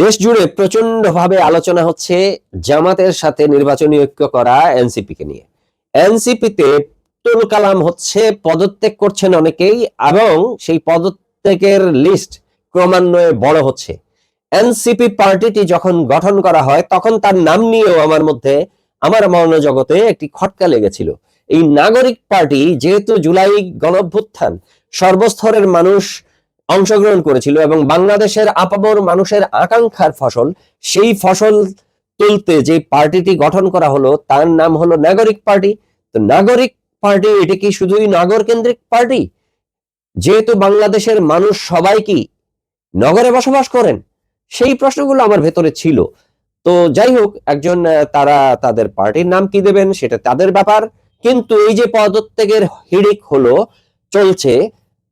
দেশ জুড়ে প্রচণ্ড ভাবে আলোচনা হচ্ছে জামাতের সাথে নির্বাচনী ঐক্য করা এনসিপি কে নিয়ে। এনসিপিতে আব্দুল কালাম হচ্ছে, পদত্যাগ করছেন অনেকেই এবং সেই পদত্যাগের লিস্ট ক্রমান্বয়ে বড় হচ্ছে। এনসিপি পার্টিটি যখন গঠন করা হয়, তখন তার নাম নিয়েও আমার মধ্যে, আমার মর্ণজগতে একটি খটকা লেগেছিল। এই নাগরিক পার্টি যেহেতু জুলাই গণভ্যুত্থান, সর্বস্তরের মানুষ অংশগ্রহণ করেছিল এবং বাংলাদেশের আপামর মানুষের আকাঙ্ক্ষার ফসল, সেই ফসল তুলতে যে পার্টিটি গঠন করা হলো, তার নাম হলো নাগরিক পার্টি। তো নাগরিক পার্টি, এটি কি শুধুই নগর কেন্দ্রিক পার্টি? যেহেতু বাংলাদেশের মানুষ সবাই কি নগরে বসবাস করেন? সেই প্রশ্নগুলো আমার ভেতরে ছিল। তো যাই হোক, একজন তারা তাদের পার্টির নাম কি দেবেন সেটা তাদের ব্যাপার। কিন্তু এই যে পদত্যাগের হিড়িক হলো, চলছে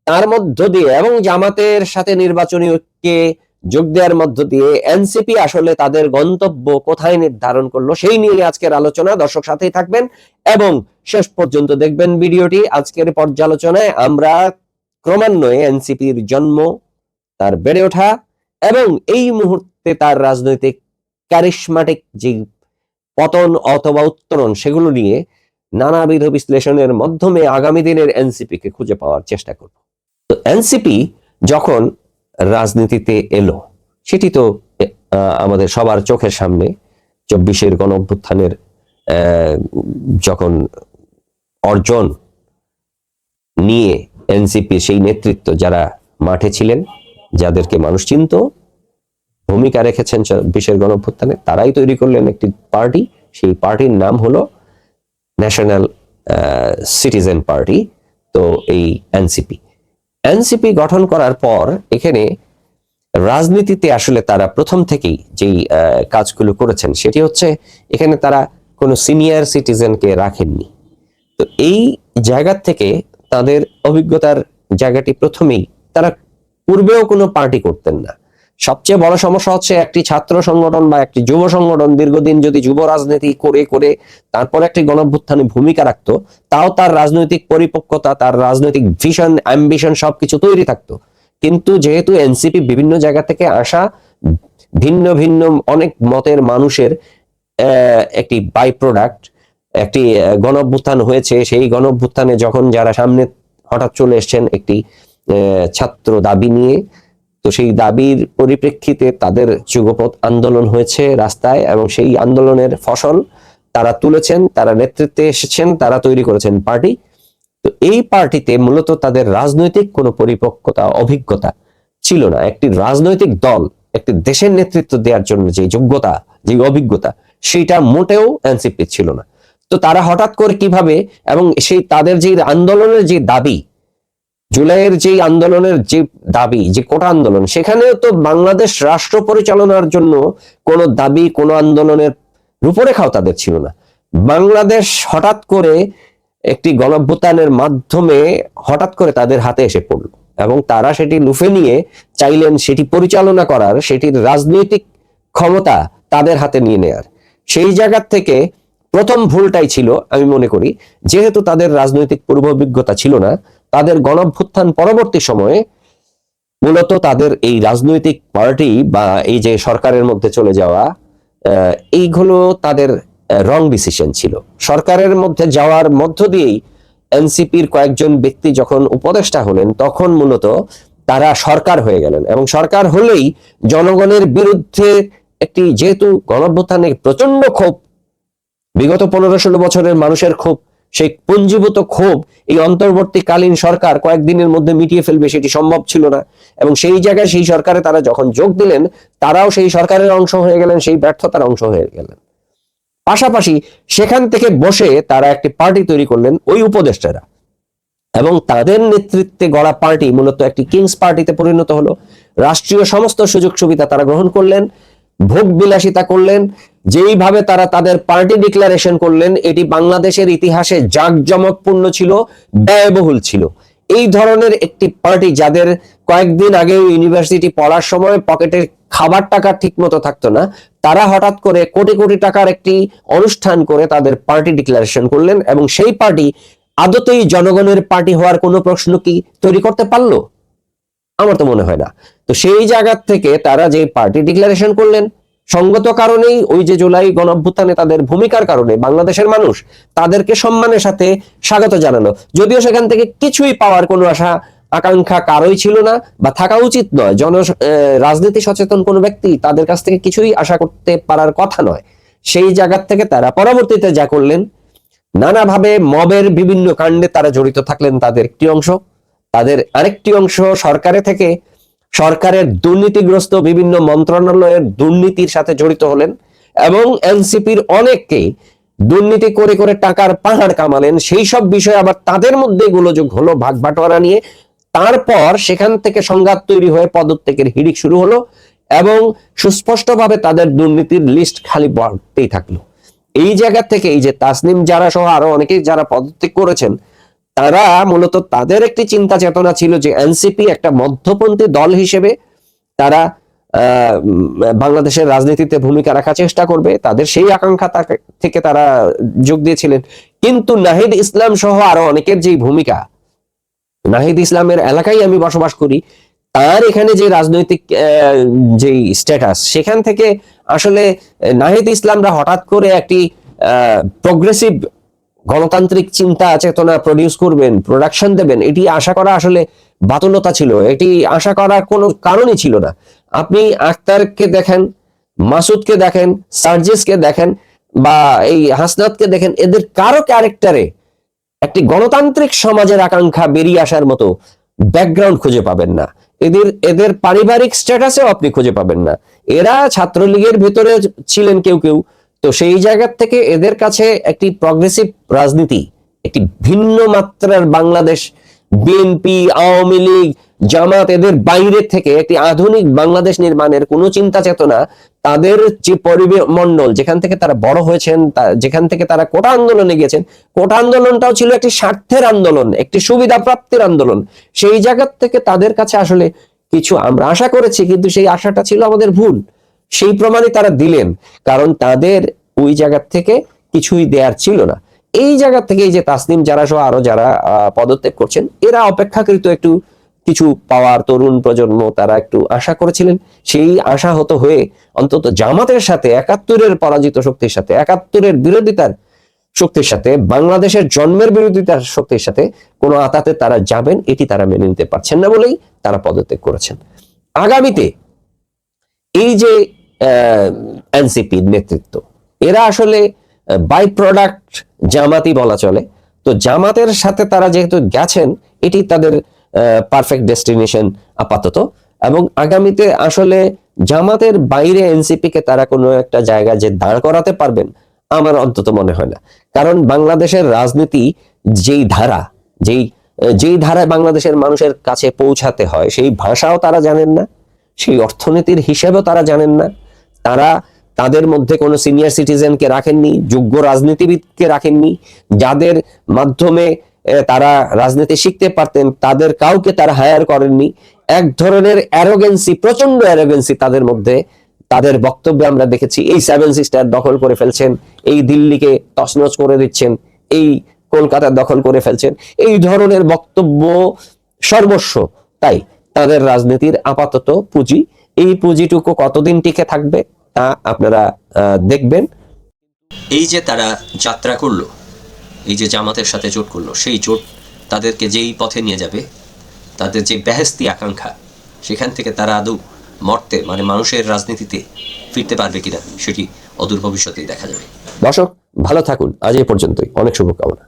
তার মধ্য দিয়ে এবং জামাতের সাথে নির্বাচনী ঐক্যে যোগ দেওয়ার মধ্য দিয়ে এনসিপি আসলে তাদের গন্তব্য কোথায় নির্ধারণ করল সেই নিয়ে আজকের আলোচনা। দর্শক সাথেই থাকবেন এবং শেষ পর্যন্ত দেখবেন ভিডিওটি আজকের পর্যালোচনায়। আমরা ক্রমান্বয়ে এনসিপির জন্ম, তার বেড়ে ওঠা এবং এই মুহূর্তে তার রাজনৈতিক ক্যারিসমাটিক যে পতন অথবা উত্তরণ সেগুলো নিয়ে নানাবিধ বিশ্লেষণের মাধ্যমে আগামী দিনের এনসিপিকে খুঁজে পাওয়ার চেষ্টা করব। তো এনসিপি যখন রাজনীতিতে এলো, সেটি তো আমাদের সবার চোখের সামনে চব্বিশের গণ অভ্যুত্থানের যখন অর্জন নিয়ে এনসিপি সেই নেতৃত্ব যারা মাঠে ছিলেন, যাদেরকে মানুষ চিনত, ভূমিকা রেখেছেন চব্বিশের গণ অভ্যুত্থানে তারাই তৈরি করলেন একটি পার্টি। সেই পার্টির নাম হলো ন্যাশনাল সিটিজেন পার্টি, তো এই এনসিপি। এনসিপি গঠন করার পর এখানে রাজনীতিতে আসলে তারা প্রথম থেকেই যেই কাজগুলো করেছেন সেটি হচ্ছে এখানে তারা কোনো সিনিয়র সিটিজেনকে রাখেননি। তো এই জায়গা থেকে তাদের অভিজ্ঞতার জায়গাটি প্রথমেই তারা পূর্বেও কোনো পার্টি করতেন না। সবচেয়ে বড় সমস্যা হচ্ছে একটি ছাত্র সংগঠন বা একটি যুব সংগঠন দীর্ঘদিন যদি যুব রাজনীতি করে করে তারপর একটি গণভ্যুত্থানে ভূমিকা রাখতো, তাও তার রাজনৈতিক পরিপক্কতা, তার রাজনৈতিক ভিশন অ্যাম্বিশন সবকিছু তৈরি থাকতো। কিন্তু যেহেতু এনসিপি বিভিন্ন জায়গা থেকে আসা ভিন্ন ভিন্ন অনেক মতের মানুষের একটি বাই প্রোডাক্ট একটি গণভ্যুত্থান হয়েছে, সেই গণঅভ্যুত্থানে যখন যারা সামনে হঠাৎ চলে এসছেন একটি ছাত্র দাবি নিয়ে তো সেই দাবির পরিপ্রেক্ষিতে তাদের যুগপথ আন্দোলন হয়েছে রাস্তায় এবং সেই আন্দোলনের ফসল তারা তুলেছেন, তারা নেতৃত্বে এসেছেন, তারা তৈরি করেছেন পার্টি। তো এই পার্টিতে মূলত তাদের রাজনৈতিক কোনো পরিপক্কতা, অভিজ্ঞতা ছিল না। একটি রাজনৈতিক দল, একটি দেশের নেতৃত্ব দেওয়ার জন্য যে যোগ্যতা, যে অভিজ্ঞতা, সেটা মোটেও এনসিপি ছিল না। তো তারা হঠাৎ করে কীভাবে এবং সেই তাদের যে আন্দোলনের যে দাবি জুলাইয়ের যে আন্দোলনের যে দাবি, যে কোটা আন্দোলন, সেখানেও তো বাংলাদেশ রাষ্ট্র পরিচালনার জন্য কোনো দাবি, কোনো আন্দোলনের রূপরেখাও তাদের ছিল না। বাংলাদেশ হঠাৎ করে একটি গণভ্যুত্থানের মাধ্যমে হঠাৎ করে তাদের হাতে এসে পড়ল এবং তারা সেটি লুফে নিয়ে চাইলেন সেটি পরিচালনা করার, সেটির রাজনৈতিক ক্ষমতা তাদের হাতে নিয়ে নেয়ার। সেই জায়গা থেকে প্রথম ভুলটাই ছিল, আমি মনে করি, যেহেতু তাদের রাজনৈতিক পূর্ব অভিজ্ঞতা ছিল না তাদের গণভ্যুত্থান পরবর্তী সময়ে মূলত তাদের এই রাজনৈতিক পার্টি বা এই যে সরকারের মধ্যে চলে যাওয়া এইগুলো তাদের রং ডিসিশন ছিল। সরকারের মধ্যে যাওয়ার মধ্য দিয়েই এনসিপির কয়েকজন ব্যক্তি যখন উপদেষ্টা হলেন, তখন মূলত তারা সরকার হয়ে গেলেন এবং সরকার হলেই জনগণের বিরুদ্ধে একটি যেহেতু গণভ্যুত্থানে প্রচণ্ড ক্ষোভ, বিগত পনেরো ষোলো বছরের মানুষের ক্ষোভ সেই পুঞ্জীভূত ক্ষোভ এই অন্তর্বর্তীকালীন সরকার কয়েকদিনের মধ্যে মিটিয়ে ফেলবে সেটি সম্ভব ছিল না। এবং সেই জায়গায় সেই সরকারে তারা যখন যোগ দিলেন, তারাও সেই সরকারের অংশ হয়ে গেলেন, সেই ব্যর্থতার অংশ হয়ে গেলেন। পাশাপাশি সেখান থেকে বসে তারা একটি পার্টি তৈরি করলেন, ওই উপদেষ্টারা। এবং তাদের নেতৃত্বে গড়া পার্টি মূলত একটি কিংস পার্টিতে পরিণত হলো। রাষ্ট্রীয় সমস্ত সুযোগ সুবিধা তারা গ্রহণ করলেন। ভোগ বিলাসিতা করলেন, যেইভাবে তারা তাদের পার্টি ডিক্লারেশন করলেন, এটি বাংলাদেশের ইতিহাসে জাঁকজমকপূর্ণ ছিল, ব্যয়বহুল ছিল। এই ধরনের একটি পার্টি যাদের কয়েকদিন আগে ইউনিভার্সিটি পড়ার সময় পকেটে খাবার টাকা ঠিক মতো থাকতো না, তারা হঠাৎ করে কোটি কোটি টাকার একটি অনুষ্ঠান করে তাদের পার্টি ডিক্লারেশন করলেন এবং সেই পার্টি আদতেই জনগণের পার্টি হওয়ার কোনো প্রশ্ন কি তৈরি করতে পারল? আমার তো মনে হয় না। তো সেই জায়গা থেকে তারা যে পার্টি ডিক্লারেশন করলেন, সঙ্গত কারণেই ওই যে জুলাই গণঅভ্যুত্থানে তাদের ভূমিকার কারণে বাংলাদেশের মানুষ তাদেরকে সম্মানের সাথে স্বাগত জানালো। যদিও সেখান থেকে কিছুই পাওয়ার কোনো আশা, আকাঙ্ক্ষা কারোই ছিল না বা থাকা উচিত নয়। জন রাজনীতি সচেতন কোনো ব্যক্তি তাদের কাছ থেকে কিছুই আশা করতে পারার কথা নয়। সেই জায়গা থেকে তারা পরবর্তীতে যা করলেন, নানাভাবে মবের বিভিন্ন কাণ্ডে তারা জড়িত থাকলেন তাদের একটি অংশ। তাদের আরেকটি অংশ সরকারে থেকে সরকারের দুর্নীতিগ্রস্ত বিভিন্ন মন্ত্রণালয়ের দুর্নীতির সাথে জড়িত হলেন এবং এনসিপির অনেককেই দুর্নীতি করে করে টাকার পাহাড় কামালেন। সেই সব বিষয়ে আবার তাদের মধ্যে গোলযোগ হলো ভাগ বাটোয়ারা নিয়ে। তারপর সেখান থেকে সংঘাত তৈরি হয়ে পদত্যাগের হিড়িক শুরু হলো এবং সুস্পষ্টভাবে তাদের দুর্নীতির লিস্ট খালি বাড়তেই থাকল। এই জায়গা থেকে এই যে তাসনিম যারা সহ আরও অনেকেই যারা পদত্যাগ করেছেন তারা মূলত তাদের একটি চিন্তা চেতনা ছিল যে এনসিপি একটা মধ্যপন্থী দল হিসেবে তারা বাংলাদেশের রাজনীতিতে ভূমিকা রাখার চেষ্টা করবে। তাদের সেই আকাঙ্ক্ষা থেকে তারা যোগ দিয়েছিলেন। কিন্তু নাহিদ ইসলাম সহ আরও অনেকের যে ভূমিকা, নাহিদ ইসলামের এলাকায় আমি বসবাস করি, তার এখানে যে রাজনৈতিক যে স্ট্যাটাস সেখান থেকে আসলে নাহিদ ইসলামরা হঠাৎ করে একটি প্রগ্রেসিভ গণতান্ত্রিক চিন্তা চেতনা প্রডিউস করবেন প্রোডাকশন দেবেন, এটি আশা করা আসলে বাতুলতা ছিল। এটি আশা করার কোনো কারণই ছিল না। আপনি আখতারকে দেখেন, মাসুদকে দেখেন, সার্জিসকে দেখেন, বা এই হাসনাতকে দেখেন, এদের কারও ক্যারেক্টারে একটি গণতান্ত্রিক সমাজের আকাঙ্ক্ষা বেরিয়ে আসার মতো ব্যাকগ্রাউন্ড খুঁজে পাবেন না। এদের এদের পারিবারিক স্ট্যাটাসেও আপনি খুঁজে পাবেন না। এরা ছাত্রলীগের ভেতরে ছিলেন কেউ কেউ তো সেই জায়গা থেকে এদের কাছে একটি প্রগ্রেসিভ রাজনীতি, একটি ভিন্ন মাত্রার বাংলাদেশ বিএনপি আওয়ামী লীগ, জামাত এদের বাইরে থেকে একটি আধুনিক বাংলাদেশ নির্মাণের কোনো চিন্তা চেতনা তাদের যে পরিবেশ মন্ডল যেখান থেকে তারা বড় হয়েছেন যেখান থেকে তারা কোটা আন্দোলনে গিয়েছেন, কোটা আন্দোলনটাও ছিল একটি স্বার্থের আন্দোলন, একটি সুবিধা প্রাপ্তির আন্দোলন। সেই জায়গা থেকে তাদের কাছে আসলে কিছু আমরা আশা করেছি, কিন্তু সেই আশাটা ছিল আমাদের ভুল। সেই প্রমাণই তারা দিলেন, কারণ তাদের ওই জায়গা থেকে কিছুই দেয়ার ছিল না। এই জায়গা থেকে এই যে তাসনিম যারা সহ আরও যারা পদত্যাগ করছেন, এরা অপেক্ষাকৃত একটু কিছু পাওয়ার তরুণ প্রজন্ম তারা একটু আশা করেছিলেন। সেই আশা হতো হয়ে অন্তত জামাতের সাথে, একাত্তরের পরাজিত শক্তির সাথে, একাত্তরের বিরোধিতার শক্তির সাথে, বাংলাদেশের জন্মের বিরোধিতার শক্তির সাথে কোনো আতাতে তারা যাবেন, এটি তারা মেনে নিতে পারছেন না বলেই তারা পদত্যাগ করেছেন। আগামীতে এই যে এনসিপির নেতৃত্ব। এরা আসলে বাই প্রোডাক্ট জামাতি বলা চলে। তো জামাতের সাথে তারা যেহেতু গেছেন, এটি তাদের পারফেক্ট ডেস্টিনেশন আপাতত। এবং আগামীতে আসলে জামাতের বাইরে এনসিপি কে তারা কোনো একটা জায়গা যে দাঁড় করাতে পারবেন, আমার অন্তত মনে হয় না। কারণ বাংলাদেশের রাজনীতি যেই ধারা, যেই যেই ধারায় বাংলাদেশের মানুষের কাছে পৌঁছাতে হয়, সেই ভাষাও তারা জানেন না, সেই অর্থনীতির হিসেবেও তারা জানেন না। তারা তাদের মধ্যে কোনো সিনিয়র সিটিজেনকে রাখেননি, যোগ্য রাজনীতিবিদকে রাখেননি, যাদের মাধ্যমে তারা রাজনীতি শিখতে পারতেন, তাদের কাউকে তারা হায়ার করেননি। এক ধরনের অ্যারোগেন্সি প্রচণ্ড অ্যারোগেন্সি তাদের মধ্যে, তাদের বক্তব্যে আমরা দেখেছি, এই সেভেন সিস্টার দখল করে ফেলছেন, এই দিল্লিকে তছনছ করে দিচ্ছেন, এই কলকাতা দখল করে ফেলছেন। এই ধরনের বক্তব্য সর্বস্ব, তাই তাদের রাজনীতির আপাতত পুঁজি। এই পুঁজিটুকু কতদিন টিকে থাকবে? তা আপনারা দেখবেন। এই যে তারা যাত্রা করল এই যে জামাতের সাথে জোট করল সেই জোট তাদেরকে যেই পথে নিয়ে যাবে তাদের যে বেহেস্তি আকাঙ্ক্ষা সেখান থেকে তারা আদৌ মর্তে মানে মানুষের রাজনীতিতে ফিরতে পারবে কিনা সেটি অদূর ভবিষ্যতেই দেখা যাবে। দর্শক ভালো থাকুন। আজ এই পর্যন্তই। অনেক শুভকামনা।